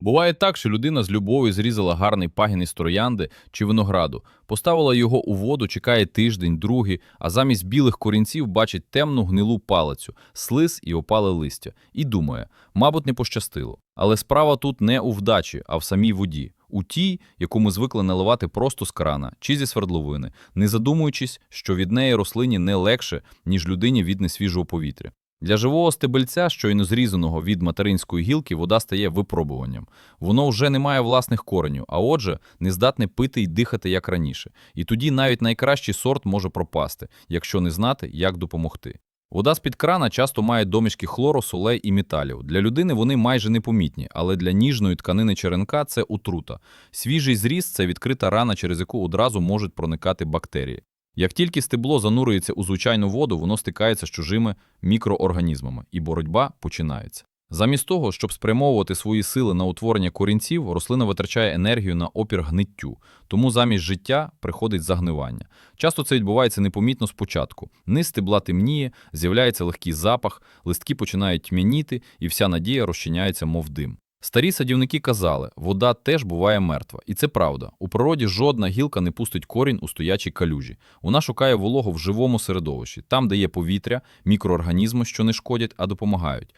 Буває так, що людина з любов'ю зрізала гарний пагін із троянди чи винограду, поставила його у воду, чекає тиждень, другий, а замість білих корінців бачить темну гнилу палицю, слиз і опале листя, і думає, мабуть, не пощастило. Але справа тут не у вдачі, а в самій воді, у тій, яку ми звикли наливати просто з крана чи зі свердловини, не задумуючись, що від неї рослині не легше, ніж людині від несвіжого повітря. Для живого стебельця, щойно зрізаного від материнської гілки, вода стає випробуванням. Воно вже не має власних коренів, а отже, не здатне пити й дихати як раніше. І тоді навіть найкращий сорт може пропасти, якщо не знати, як допомогти. Вода з-під крана часто має домішки хлору, солей і металів. Для людини вони майже непомітні, але для ніжної тканини черенка це отрута. Свіжий зріз це відкрита рана, через яку одразу можуть проникати бактерії. Як тільки стебло занурюється у звичайну воду, воно стикається з чужими мікроорганізмами, і боротьба починається. Замість того, щоб спрямовувати свої сили на утворення корінців, рослина витрачає енергію на опір гниттю, тому замість життя приходить загнивання. Часто це відбувається непомітно спочатку. Низ стебла темніє, з'являється легкий запах, листки починають тьмяніти, і вся надія розчиняється, мов дим. Старі садівники казали, вода теж буває мертва. І це правда. У природі жодна гілка не пустить корінь у стоячій калюжі. Вона шукає вологу в живому середовищі, там, де є повітря, мікроорганізми, що не шкодять, а допомагають.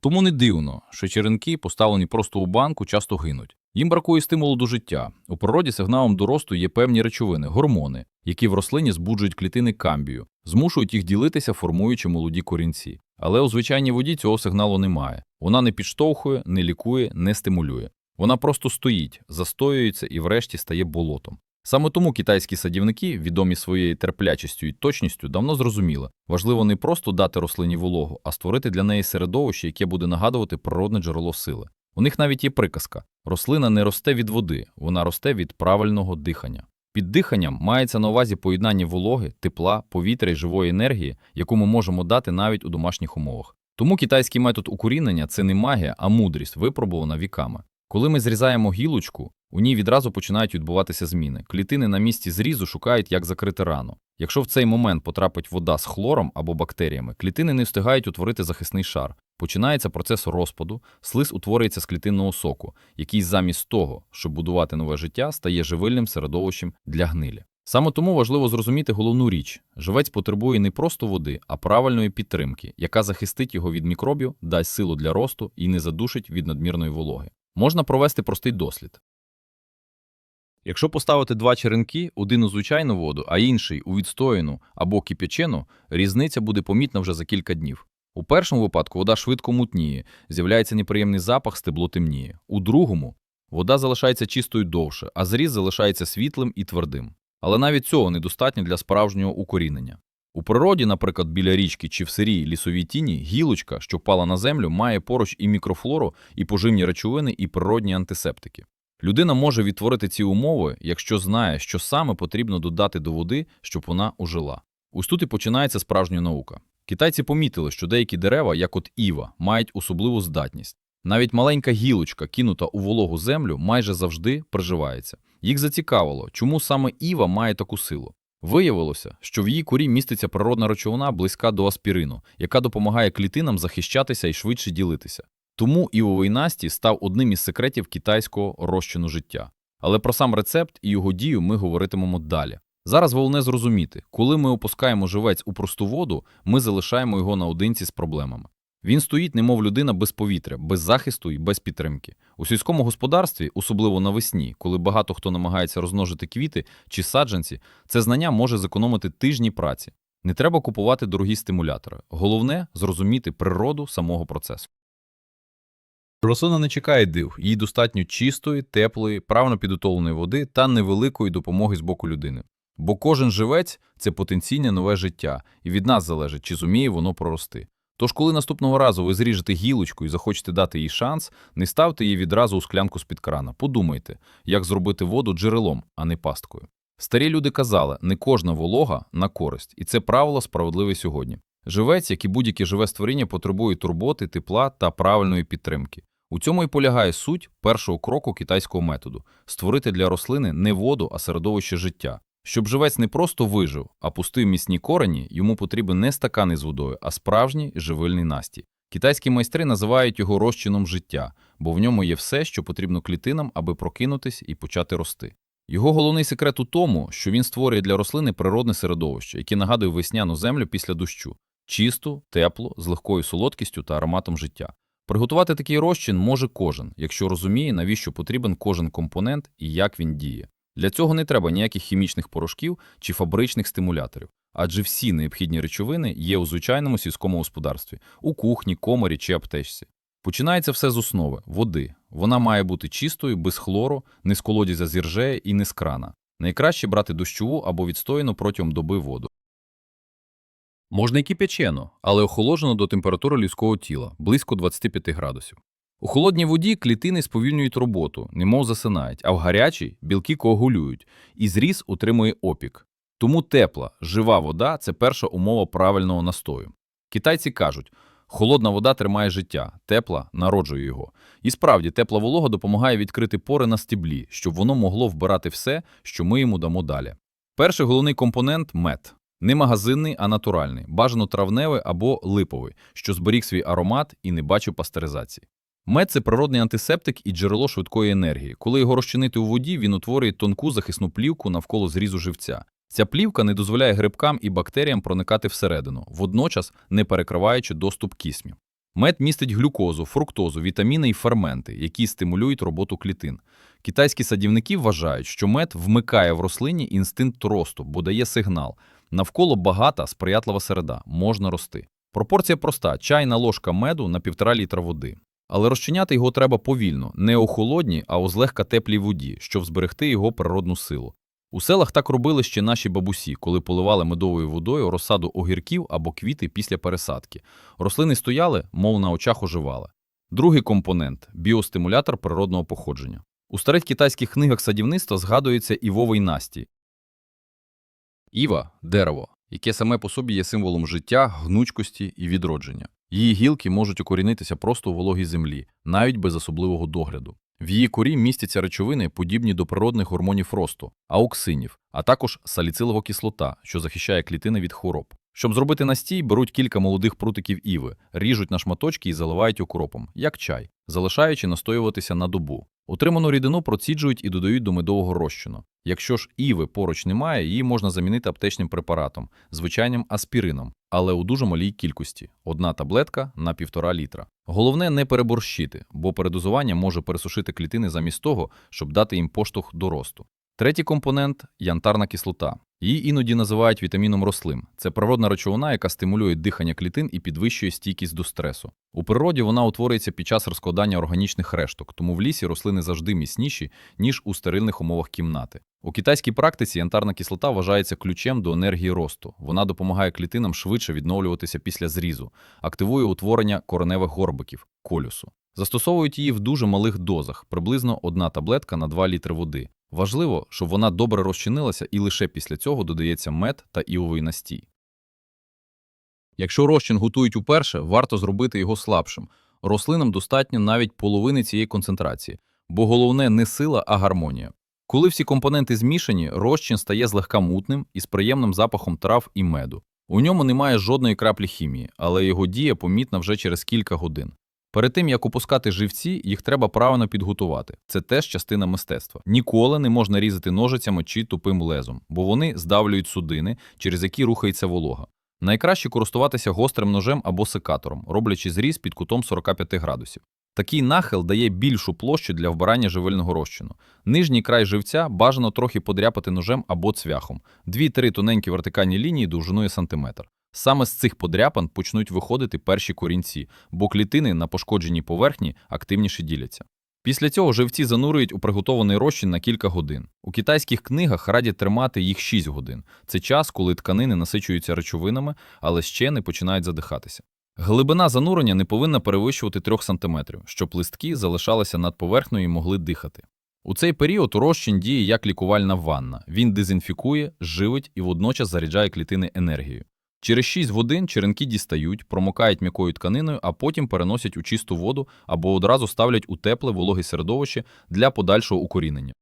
Тому не дивно, що черенки, поставлені просто у банку, часто гинуть. Їм бракує стимулу до життя. У природі сигналом до росту є певні речовини, гормони, які в рослині збуджують клітини камбію, змушують їх ділитися, формуючи молоді корінці. Але у звичайній воді цього сигналу немає. Вона не підштовхує, не лікує, не стимулює. Вона просто стоїть, застоюється і врешті стає болотом. Саме тому китайські садівники, відомі своєю терплячістю і точністю, давно зрозуміли, важливо не просто дати рослині вологу, а створити для неї середовище, яке буде нагадувати природне джерело сили. У них навіть є приказка: рослина не росте від води, вона росте від правильного дихання. Під диханням мається на увазі поєднання вологи, тепла, повітря і живої енергії, яку ми можемо дати навіть у домашніх умовах. Тому китайський метод укорінення це не магія, а мудрість, випробувана віками. Коли ми зрізаємо гілочку, у ній відразу починають відбуватися зміни. Клітини на місці зрізу шукають, як закрити рану. Якщо в цей момент потрапить вода з хлором або бактеріями, клітини не встигають утворити захисний шар. Починається процес розпаду, слиз утворюється з клітинного соку, який замість того, щоб будувати нове життя, стає живильним середовищем для гнилі. Саме тому важливо зрозуміти головну річ: живець потребує не просто води, а правильної підтримки, яка захистить його від мікробів, дасть силу для росту і не задушить від надмірної вологи. Можна провести простий дослід. Якщо поставити два черенки, один у звичайну воду, а інший у відстояну або кип'ячену, різниця буде помітна вже за кілька днів. У першому випадку вода швидко мутніє, з'являється неприємний запах, стебло темніє. У другому вода залишається чистою довше, а зріз залишається світлим і твердим. Але навіть цього недостатньо для справжнього укорінення. У природі, наприклад, біля річки чи в сирій лісовій тіні, гілочка, що впала на землю, має поруч і мікрофлору, і поживні речовини, і природні антисептики. Людина може відтворити ці умови, якщо знає, що саме потрібно додати до води, щоб вона ожила. Ось тут і починається справжня наука. Китайці помітили, що деякі дерева, як от іва, мають особливу здатність. Навіть маленька гілочка, кинута у вологу землю, майже завжди приживається. Їх зацікавило, чому саме іва має таку силу. Виявилося, що в її корі міститься природна речовина близька до аспірину, яка допомагає клітинам захищатися і швидше ділитися. Тому івовий Насті став одним із секретів китайського розчину життя. Але про сам рецепт і його дію ми говоритимемо далі. Зараз головне зрозуміти, коли ми опускаємо живець у просту воду, ми залишаємо його наодинці з проблемами. Він стоїть, немов людина без повітря, без захисту і без підтримки. У сільському господарстві, особливо навесні, коли багато хто намагається розмножити квіти чи саджанці, це знання може зекономити тижні праці. Не треба купувати дорогі стимулятори. Головне зрозуміти природу самого процесу. Рослина не чекає див, їй достатньо чистої, теплої, правильно підготовленої води та невеликої допомоги з боку людини. Бо кожен живець це потенційне нове життя, і від нас залежить, чи зуміє воно прорости. Тож, коли наступного разу ви зріжете гілочку і захочете дати їй шанс, не ставте її відразу у склянку з-під крана. Подумайте, як зробити воду джерелом, а не пасткою. Старі люди казали, не кожна волога на користь, і це правило справедливе сьогодні. Живець, як і будь-яке живе створіння, потребує турботи, тепла та правильної підтримки. У цьому і полягає суть першого кроку китайського методу створити для рослини не воду, а середовище життя. Щоб живець не просто вижив, а пустив міцні корені, йому потрібен не стакани з водою, а справжній живильний настій. Китайські майстри називають його розчином життя, бо в ньому є все, що потрібно клітинам, аби прокинутись і почати рости. Його головний секрет у тому, що він створює для рослини природне середовище, яке нагадує весняну землю після дощу чисту, теплу, з легкою солодкістю та ароматом життя. Приготувати такий розчин може кожен, якщо розуміє, навіщо потрібен кожен компонент і як він діє. Для цього не треба ніяких хімічних порошків чи фабричних стимуляторів, адже всі необхідні речовини є у звичайному сільському господарстві у кухні, коморі чи аптечці. Починається все з основи води. Вона має бути чистою, без хлору, не з колодязя з іржея і не з крана. Найкраще брати дощову або відстояну протягом доби воду. Можна і кип'ячену, але охолоджену до температури людського тіла близько 25 градусів. У холодній воді клітини сповільнюють роботу, немов засинають, а в гарячій білки коагулюють, і зріз утримує опік. Тому тепла, жива вода це перша умова правильного настою. Китайці кажуть, холодна вода тримає життя, тепла народжує його. І справді, тепла волога допомагає відкрити пори на стеблі, щоб воно могло вбирати все, що ми йому дамо далі. Перший головний компонент мед. Не магазинний, а натуральний, бажано травневий або липовий, що зберіг свій аромат і не бачив пастеризації. Мед – це природний антисептик і джерело швидкої енергії. Коли його розчинити у воді, він утворює тонку захисну плівку навколо зрізу живця. Ця плівка не дозволяє грибкам і бактеріям проникати всередину, водночас не перекриваючи доступ кисню. Мед містить глюкозу, фруктозу, вітаміни і ферменти, які стимулюють роботу клітин. Китайські садівники вважають, що мед вмикає в рослині інстинкт росту, бо дає сигнал. Навколо багата, сприятлива середа, можна рости. Пропорція проста – чайна ложка меду на півтора літра води. Але розчиняти його треба повільно, не у холодній, а у злегка теплій воді, щоб зберегти його природну силу. У селах так робили ще наші бабусі, коли поливали медовою водою розсаду огірків або квіти після пересадки. Рослини стояли, мов на очах оживали. Другий компонент – біостимулятор природного походження. У старих китайських книгах садівництва згадується івовий настій. Іва – дерево, яке саме по собі є символом життя, гнучкості і відродження. Її гілки можуть укорінитися просто у вологій землі, навіть без особливого догляду. В її корі містяться речовини, подібні до природних гормонів росту, ауксинів, а також саліцилова кислота, що захищає клітини від хвороб. Щоб зробити настій, беруть кілька молодих прутиків іви, ріжуть на шматочки і заливають окропом, як чай, залишаючи настоюватися на добу. Утриману рідину проціджують і додають до медового розчину. Якщо ж іви поруч немає, її можна замінити аптечним препаратом, звичайним аспірином, але у дуже малій кількості одна таблетка на півтора літра. Головне не переборщити, бо передозування може пересушити клітини замість того, щоб дати їм поштовх до росту. Третій компонент янтарна кислота. Її іноді називають вітаміном рослин. Це природна речовина, яка стимулює дихання клітин і підвищує стійкість до стресу. У природі вона утворюється під час розкладання органічних решток, тому в лісі рослини завжди міцніші, ніж у стерильних умовах кімнати. У китайській практиці янтарна кислота вважається ключем до енергії росту. Вона допомагає клітинам швидше відновлюватися після зрізу, активує утворення кореневих горбиків колюсу. Застосовують її в дуже малих дозах, приблизно одна таблетка на 2 літри води. Важливо, щоб вона добре розчинилася і лише після цього додається мед та івовий настій. Якщо розчин готують уперше, варто зробити його слабшим. Рослинам достатньо навіть половини цієї концентрації, бо головне не сила, а гармонія. Коли всі компоненти змішані, розчин стає злегка мутним і з приємним запахом трав і меду. У ньому немає жодної краплі хімії, але його дія помітна вже через кілька годин. Перед тим, як опускати живці, їх треба правильно підготувати. Це теж частина мистецтва. Ніколи не можна різати ножицями чи тупим лезом, бо вони здавлюють судини, через які рухається волога. Найкраще користуватися гострим ножем або секатором, роблячи зріз під кутом 45 градусів. Такий нахил дає більшу площу для вбирання живильного розчину. Нижній край живця бажано трохи подряпати ножем або цвяхом, дві-три тоненькі вертикальні лінії довжиною сантиметр. Саме з цих подряпин почнуть виходити перші корінці, бо клітини на пошкодженій поверхні активніше діляться. Після цього живці занурюють у приготований розчин на кілька годин. У китайських книгах радять тримати їх 6 годин. Це час, коли тканини насичуються речовинами, але ще не починають задихатися. Глибина занурення не повинна перевищувати 3 см, щоб листки залишалися над поверхнею і могли дихати. У цей період розчин діє як лікувальна ванна. Він дезінфікує, живить і водночас заряджає клітини енергією. Через 6 годин черенки дістають, промокають м'якою тканиною, а потім переносять у чисту воду або одразу ставлять у тепле вологе середовище для подальшого укорінення.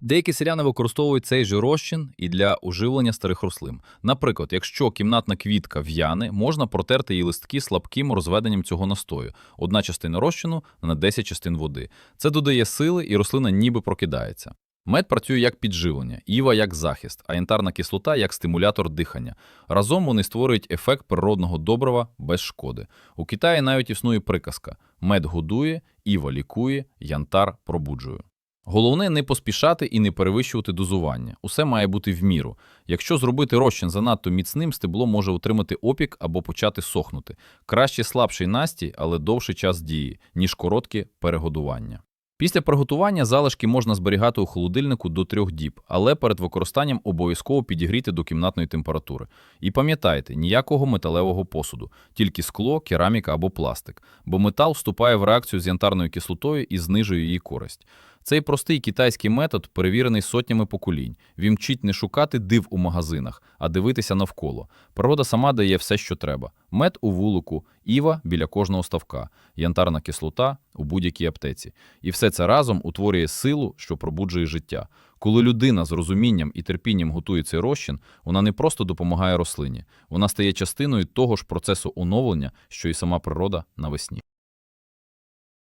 Деякі селяни використовують цей же розчин і для уживлення старих рослин. Наприклад, якщо кімнатна квітка в'яне, можна протерти її листки слабким розведенням цього настою. Одна частина розчину на 10 частин води. Це додає сили, і рослина ніби прокидається. Мед працює як підживлення, іва як захист, а янтарна кислота як стимулятор дихання. Разом вони створюють ефект природного добрива без шкоди. У Китаї навіть існує приказка: мед годує, іва лікує, янтар пробуджує. Головне не поспішати і не перевищувати дозування. Усе має бути в міру. Якщо зробити розчин занадто міцним, стебло може отримати опік або почати сохнути. Краще слабший настій, але довший час дії, ніж коротке перегодування. Після приготування залишки можна зберігати у холодильнику до трьох діб, але перед використанням обов'язково підігріти до кімнатної температури. І пам'ятайте, ніякого металевого посуду, тільки скло, кераміка або пластик, бо метал вступає в реакцію з янтарною кислотою і знижує її користь. Цей простий китайський метод перевірений сотнями поколінь. Він вчить не шукати див у магазинах, а дивитися навколо. Природа сама дає все, що треба: мед у вулику, іва біля кожного ставка, янтарна кислота у будь-якій аптеці. І все це разом утворює силу, що пробуджує життя. Коли людина з розумінням і терпінням готує цей розчин, вона не просто допомагає рослині, вона стає частиною того ж процесу оновлення, що і сама природа навесні.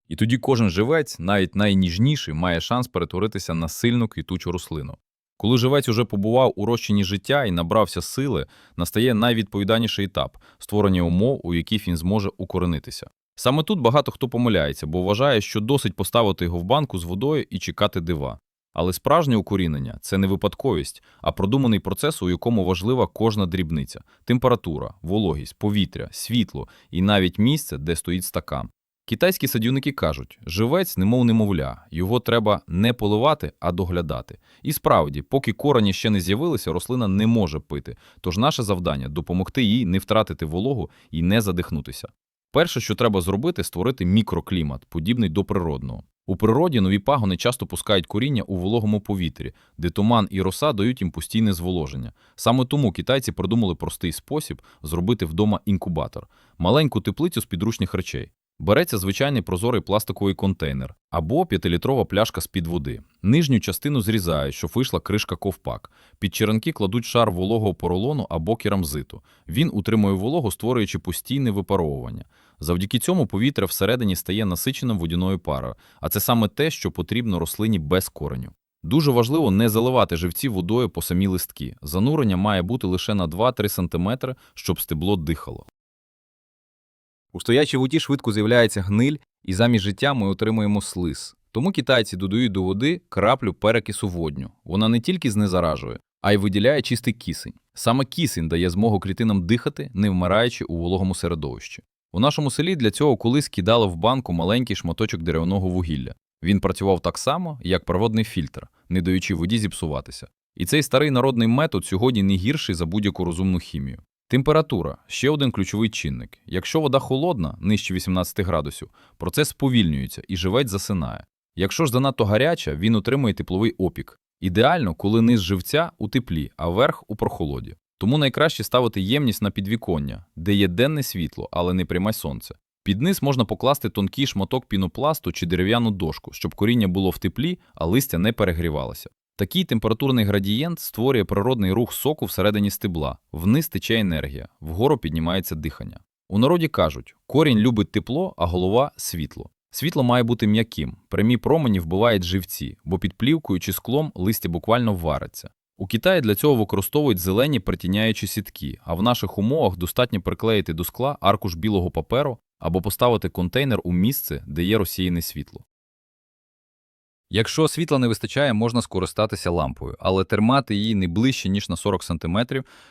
І тоді кожен живець, навіть найніжніший, має шанс перетворитися на сильну квітучу рослину. Коли живець уже побував у розчині життя і набрався сили, настає найвідповідальніший етап створення умов, у яких він зможе укоренитися. Саме тут багато хто помиляється, бо вважає, що досить поставити його в банку з водою і чекати дива. Але справжнє укорінення це не випадковість, а продуманий процес, у якому важлива кожна дрібниця: температура, вологість, повітря, світло і навіть місце, де стоїть стакан. Китайські садівники кажуть, живець немов немовля, його треба не поливати, а доглядати. І справді, поки корені ще не з'явилися, рослина не може пити. Тож наше завдання допомогти їй не втратити вологу і не задихнутися. Перше, що треба зробити, створити мікроклімат, подібний до природного. У природі нові пагони часто пускають коріння у вологому повітрі, де туман і роса дають їм постійне зволоження. Саме тому китайці придумали простий спосіб зробити вдома інкубатор маленьку теплицю з підручних речей. Береться звичайний прозорий пластиковий контейнер або 5-літрова пляшка з-під води. Нижню частину зрізають, щоб вийшла кришка ковпак. Під черенки кладуть шар вологого поролону або керамзиту. Він утримує вологу, створюючи постійне випаровування. Завдяки цьому повітря всередині стає насиченим водяною парою, а це саме те, що потрібно рослині без кореню. Дуже важливо не заливати живці водою по самі листки. Занурення має бути лише на 2-3 см, щоб стебло дихало. У стоячій воді швидко з'являється гниль, і замість життя ми отримуємо слиз. Тому китайці додають до води краплю перекису водню. Вона не тільки знезаражує, а й виділяє чистий кисень. Саме кисень дає змогу клітинам дихати, не вмираючи у вологому середовищі. У нашому селі для цього колись кидали в банку маленький шматочок деревного вугілля. Він працював так само, як проводний фільтр, не даючи воді зіпсуватися. І цей старий народний метод сьогодні не гірший за будь-яку розумну хімію. Температура ще один ключовий чинник. Якщо вода холодна, нижче 18 градусів, процес сповільнюється і живець засинає. Якщо ж занадто гаряча, він отримує тепловий опік. Ідеально, коли низ живця у теплі, а верх у прохолоді. Тому найкраще ставити ємність на підвіконня, де є денне світло, але не пряме сонце. Під низ можна покласти тонкий шматок пінопласту чи дерев'яну дошку, щоб коріння було в теплі, а листя не перегрівалося. Такий температурний градієнт створює природний рух соку всередині стебла, вниз тече енергія, вгору піднімається дихання. У народі кажуть, корінь любить тепло, а голова світло. Світло має бути м'яким, прямі промені вбивають живці, бо під плівкою чи склом листя буквально вариться. У Китаї для цього використовують зелені притіняючі сітки, а в наших умовах достатньо приклеїти до скла аркуш білого паперу або поставити контейнер у місце, де є розсіяне світло. Якщо світла не вистачає, можна скористатися лампою, але термати її не ближче, ніж на 40 см,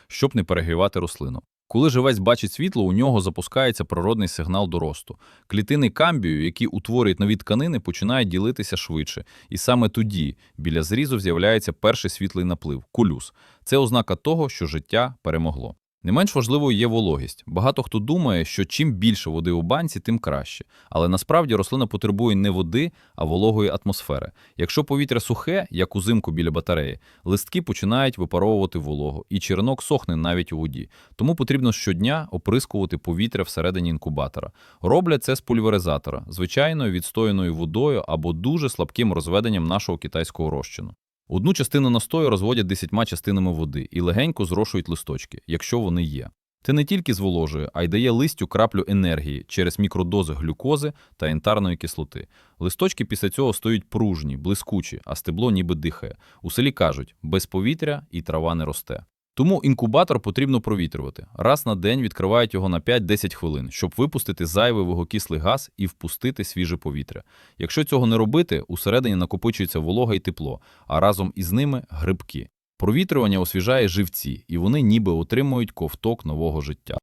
щоб не перегрівати рослину. Коли живець бачить світло, у нього запускається природний сигнал до росту. Клітини камбію, які утворюють нові тканини, починають ділитися швидше. І саме тоді біля зрізу з'являється перший світлий наплив кулюс. Це ознака того, що життя перемогло. Не менш важливою є вологість. Багато хто думає, що чим більше води у банці, тим краще. Але насправді рослина потребує не води, а вологої атмосфери. Якщо повітря сухе, як узимку біля батареї, листки починають випаровувати вологу, і черенок сохне навіть у воді. Тому потрібно щодня оприскувати повітря всередині інкубатора. Роблять це з пульверизатора, звичайною відстояною водою або дуже слабким розведенням нашого китайського розчину. Одну частину настою розводять десятьма частинами води і легенько зрошують листочки, якщо вони є. Це не тільки зволожує, а й дає листю краплю енергії через мікродози глюкози та янтарної кислоти. Листочки після цього стають пружні, блискучі, а стебло ніби дихає. У селі кажуть, без повітря і трава не росте. Тому інкубатор потрібно провітрювати. Раз на день відкривають його на 5-10 хвилин, щоб випустити зайвий вуглекислий газ і впустити свіже повітря. Якщо цього не робити, усередині накопичується волога і тепло, а разом із ними грибки. Провітрювання освіжає живці, і вони ніби отримують ковток нового життя.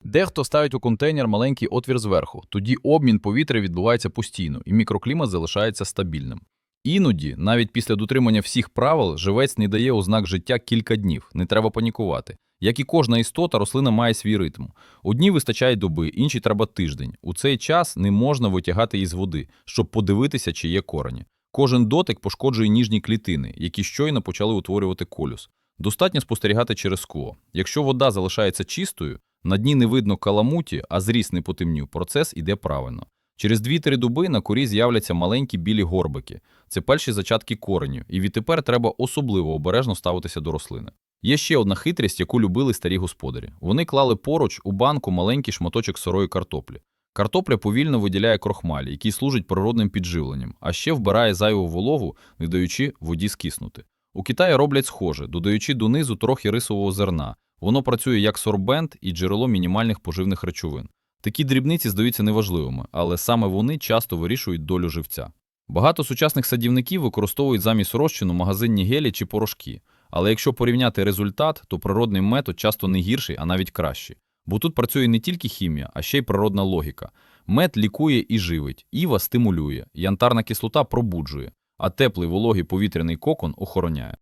Дехто ставить у контейнер маленький отвір зверху, тоді обмін повітря відбувається постійно, і мікроклімат залишається стабільним. Іноді, навіть після дотримання всіх правил, живець не дає ознак життя кілька днів, не треба панікувати. Як і кожна істота, рослина має свій ритм. Одній вистачає доби, іншій треба тиждень. У цей час не можна витягати її з води, щоб подивитися, чи є корені. Кожен дотик пошкоджує ніжні клітини, які щойно почали утворювати колюс. Достатньо спостерігати через скло. Якщо вода залишається чистою, на дні не видно каламуті, а зріст не потемнів, процес іде правильно. Через 2-3 доби на корі з'являться маленькі білі горбики. Це перші зачатки кореню, і відтепер треба особливо обережно ставитися до рослини. Є ще одна хитрість, яку любили старі господарі. Вони клали поруч у банку маленький шматочок сирої картоплі. Картопля повільно виділяє крохмаль, який служить природним підживленням, а ще вбирає зайву вологу, не даючи воді скиснути. У Китаї роблять схоже, додаючи донизу трохи рисового зерна. Воно працює як сорбент і джерело мінімальних поживних речовин. Такі дрібниці здаються неважливими, але саме вони часто вирішують долю живця. Багато сучасних садівників використовують замість розчину магазинні гелі чи порошки. Але якщо порівняти результат, то природний метод часто не гірший, а навіть кращий. Бо тут працює не тільки хімія, а ще й природна логіка. Мед лікує і живить, іва стимулює, янтарна кислота пробуджує, а теплий вологий повітряний кокон охороняє.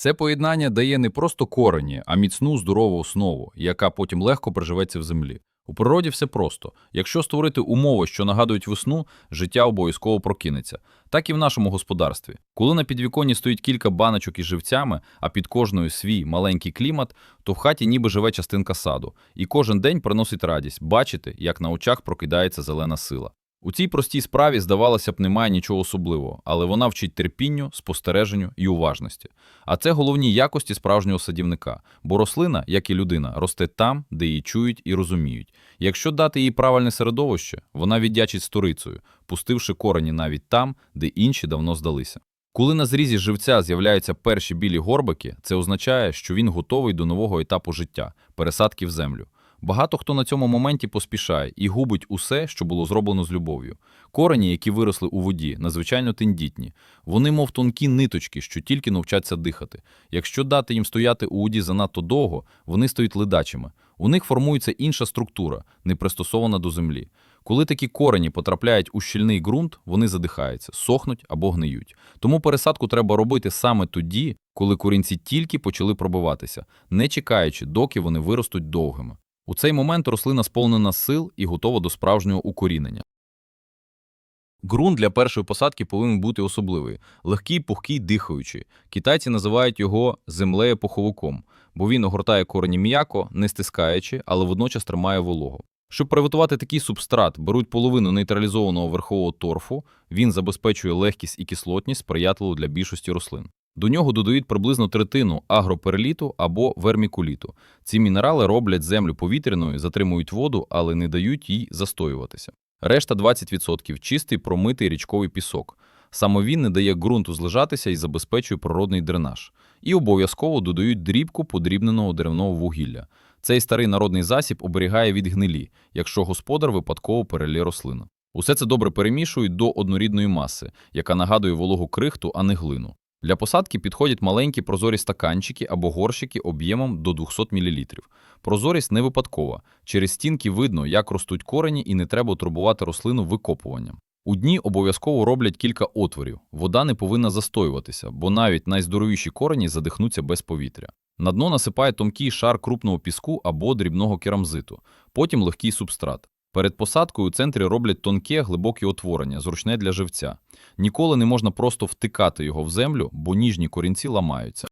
Це поєднання дає не просто корені, а міцну здорову основу, яка потім легко приживеться в землі. У природі все просто. Якщо створити умови, що нагадують весну, життя обов'язково прокинеться. Так і в нашому господарстві. Коли на підвіконні стоїть кілька баночок із живцями, а під кожною свій маленький клімат, то в хаті ніби живе частинка саду, і кожен день приносить радість бачити, як на очах прокидається зелена сила. У цій простій справі, здавалося б, немає нічого особливого, але вона вчить терпінню, спостереженню і уважності. А це головні якості справжнього садівника, бо рослина, як і людина, росте там, де її чують і розуміють. Якщо дати їй правильне середовище, вона віддячить сторицею, пустивши корені навіть там, де інші давно здалися. Коли на зрізі живця з'являються перші білі горбики, це означає, що він готовий до нового етапу життя пересадки в землю. Багато хто на цьому моменті поспішає і губить усе, що було зроблено з любов'ю. Корені, які виросли у воді, надзвичайно тендітні. Вони, мов тонкі ниточки, що тільки навчаться дихати. Якщо дати їм стояти у воді занадто довго, вони стають ледачими. У них формується інша структура, не пристосована до землі. Коли такі корені потрапляють у щільний ґрунт, вони задихаються, сохнуть або гниють. Тому пересадку треба робити саме тоді, коли корінці тільки почали пробиватися, не чекаючи, доки вони виростуть довгими. У цей момент рослина сповнена сил і готова до справжнього укорінення. Ґрунт для першої посадки повинен бути особливий – легкий, пухкий, дихаючий. Китайці називають його землею-поховиком, бо він огортає корені м'яко, не стискаючи, але водночас тримає вологу. Щоб приготувати такий субстрат, беруть половину нейтралізованого верхового торфу, він забезпечує легкість і кислотність, сприятливу для більшості рослин. До нього додають приблизно третину агроперліту або вермікуліту. Ці мінерали роблять землю повітряною, затримують воду, але не дають їй застоюватися. Решта 20% – чистий промитий річковий пісок. Саме він не дає ґрунту злежатися і забезпечує природний дренаж. І обов'язково додають дрібку подрібненого деревного вугілля. Цей старий народний засіб оберігає від гнилі, якщо господар випадково перелє рослину. Усе це добре перемішують до однорідної маси, яка нагадує вологу крихту, а не глину. Для посадки підходять маленькі прозорі стаканчики або горщики об'ємом до 200 мл. Прозорість не випадкова. Через стінки видно, як ростуть корені, і не треба турбувати рослину викопуванням. У дні обов'язково роблять кілька отворів. Вода не повинна застоюватися, бо навіть найздоровіші корені задихнуться без повітря. На дно насипає тонкий шар крупного піску або дрібного керамзиту, потім легкий субстрат. Перед посадкою у центрі роблять тонке, глибоке отворення, зручне для живця. Ніколи не можна просто втикати його в землю, бо ніжні корінці ламаються.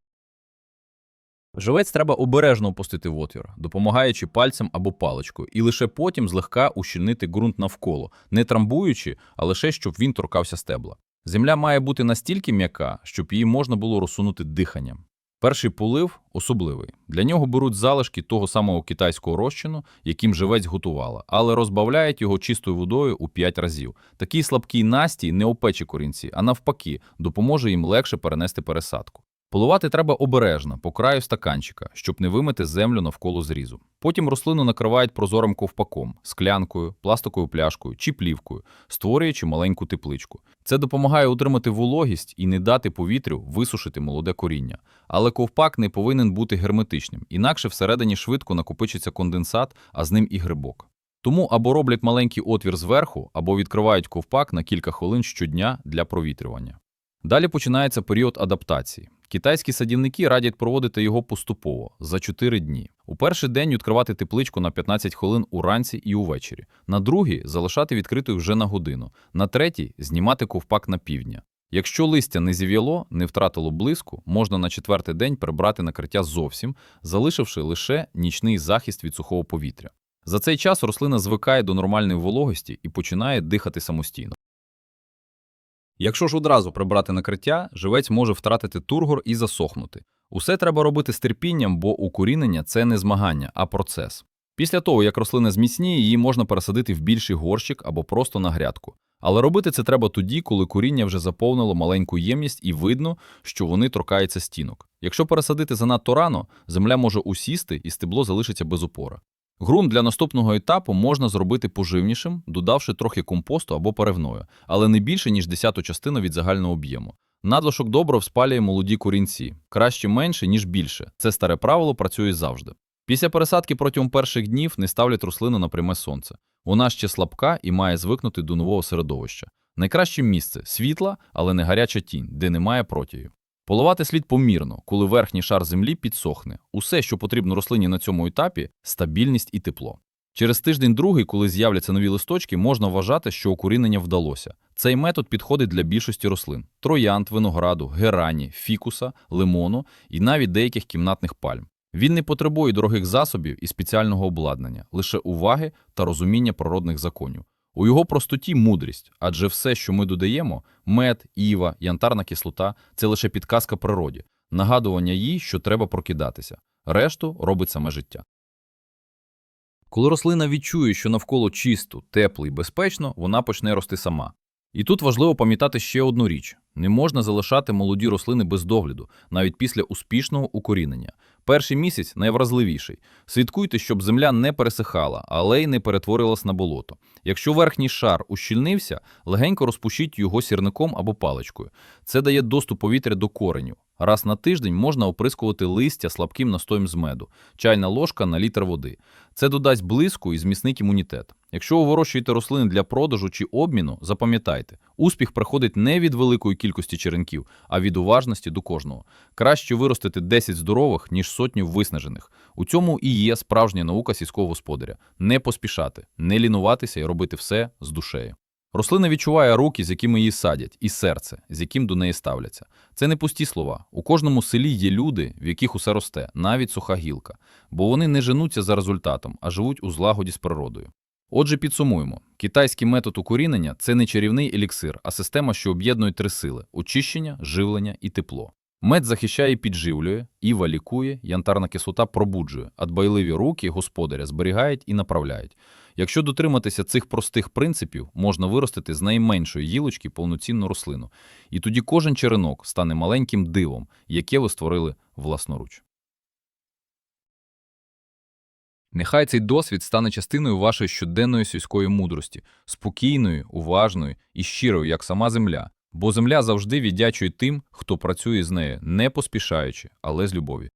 Живець треба обережно опустити в отвір, допомагаючи пальцем або паличкою, і лише потім злегка ущільнити ґрунт навколо, не трамбуючи, а лише щоб він торкався стебла. Земля має бути настільки м'яка, щоб її можна було розсунути диханням. Перший полив особливий. Для нього беруть залишки того самого китайського розчину, яким живець готувала, але розбавляють його чистою водою у 5 разів. Такий слабкий настій не опече корінці, а навпаки, допоможе їм легше перенести пересадку. Поливати треба обережно, по краю стаканчика, щоб не вимити землю навколо зрізу. Потім рослину накривають прозорим ковпаком, склянкою, пластиковою пляшкою чи плівкою, створюючи маленьку тепличку. Це допомагає утримати вологість і не дати повітрю висушити молоде коріння. Але ковпак не повинен бути герметичним, інакше всередині швидко накопичиться конденсат, а з ним і грибок. Тому або роблять маленький отвір зверху, або відкривають ковпак на кілька хвилин щодня для провітрювання. Далі починається період адаптації. Китайські садівники радять проводити його поступово за 4 дні. У перший день відкривати тепличку на 15 хвилин уранці і увечері, на другий залишати відкритою вже на годину, на третій знімати ковпак на півдня. Якщо листя не зів'яло, не втратило блиску, можна на четвертий день прибрати накриття зовсім, залишивши лише нічний захист від сухого повітря. За цей час рослина звикає до нормальної вологості і починає дихати самостійно. Якщо ж одразу прибрати накриття, живець може втратити тургор і засохнути. Усе треба робити з терпінням, бо укорінення це не змагання, а процес. Після того, як рослина зміцніє, її можна пересадити в більший горщик або просто на грядку. Але робити це треба тоді, коли коріння вже заповнило маленьку ємність і видно, що вони торкаються стінок. Якщо пересадити занадто рано, земля може усісти і стебло залишиться без опори. Ґрунт для наступного етапу можна зробити поживнішим, додавши трохи компосту або перевною, але не більше, ніж десяту частину від загального об'єму. Надлишок добрив спалює молоді корінці. Краще менше, ніж більше. Це старе правило працює завжди. Після пересадки протягом перших днів не ставлять рослину на пряме сонце. Вона ще слабка і має звикнути до нового середовища. Найкраще місце світла, але не гаряча тінь, де немає протягів. Поливати слід помірно, коли верхній шар землі підсохне. Усе, що потрібно рослині на цьому етапі стабільність і тепло. Через тиждень-другий, коли з'являться нові листочки, можна вважати, що укорінення вдалося. Цей метод підходить для більшості рослин: троянд, винограду, герані, фікуса, лимону і навіть деяких кімнатних пальм. Він не потребує дорогих засобів і спеціального обладнання, лише уваги та розуміння природних законів. У його простоті мудрість, адже все, що ми додаємо мед, іва, янтарна кислота це лише підказка природі, нагадування їй, що треба прокидатися. Решту робить саме життя. Коли рослина відчує, що навколо чисто, тепло і безпечно, вона почне рости сама. І тут важливо пам'ятати ще одну річ: не можна залишати молоді рослини без догляду, навіть після успішного укорінення. Перший місяць найвразливіший. Слідкуйте, щоб земля не пересихала, але й не перетворилась на болото. Якщо верхній шар ущільнився, легенько розпушіть його сірником або паличкою. Це дає доступ повітря до кореню. Раз на тиждень можна оприскувати листя слабким настоєм з меду, чайна ложка на літр води. Це додасть блиску і зміцнить імунітет. Якщо ви вирощуєте рослини для продажу чи обміну, запам'ятайте, успіх приходить не від великої кількості черенків, а від уважності до кожного. Краще виростити 10 здорових, ніж сотню виснажених. У цьому і є справжня наука сільського господаря: не поспішати, не лінуватися і робити все з душею. Рослина відчуває руки, з якими її садять, і серце, з яким до неї ставляться. Це не пусті слова. У кожному селі є люди, в яких усе росте, навіть суха гілка, бо вони не женуться за результатом, а живуть у злагоді з природою. Отже, підсумуємо: китайський метод укорінення це не чарівний еліксир, а система, що об'єднує три сили: очищення, живлення і тепло. Мед захищає і підживлює, іва лікує, янтарна кислота пробуджує, а дбайливі руки господаря зберігають і направляють. Якщо дотриматися цих простих принципів, можна виростити з найменшої гілочки повноцінну рослину. І тоді кожен черенок стане маленьким дивом, яке ви створили власноруч. Нехай цей досвід стане частиною вашої щоденної сільської мудрості, спокійною, уважною і щирою, як сама земля. Бо земля завжди віддячує тим, хто працює з нею, не поспішаючи, але з любов'ю.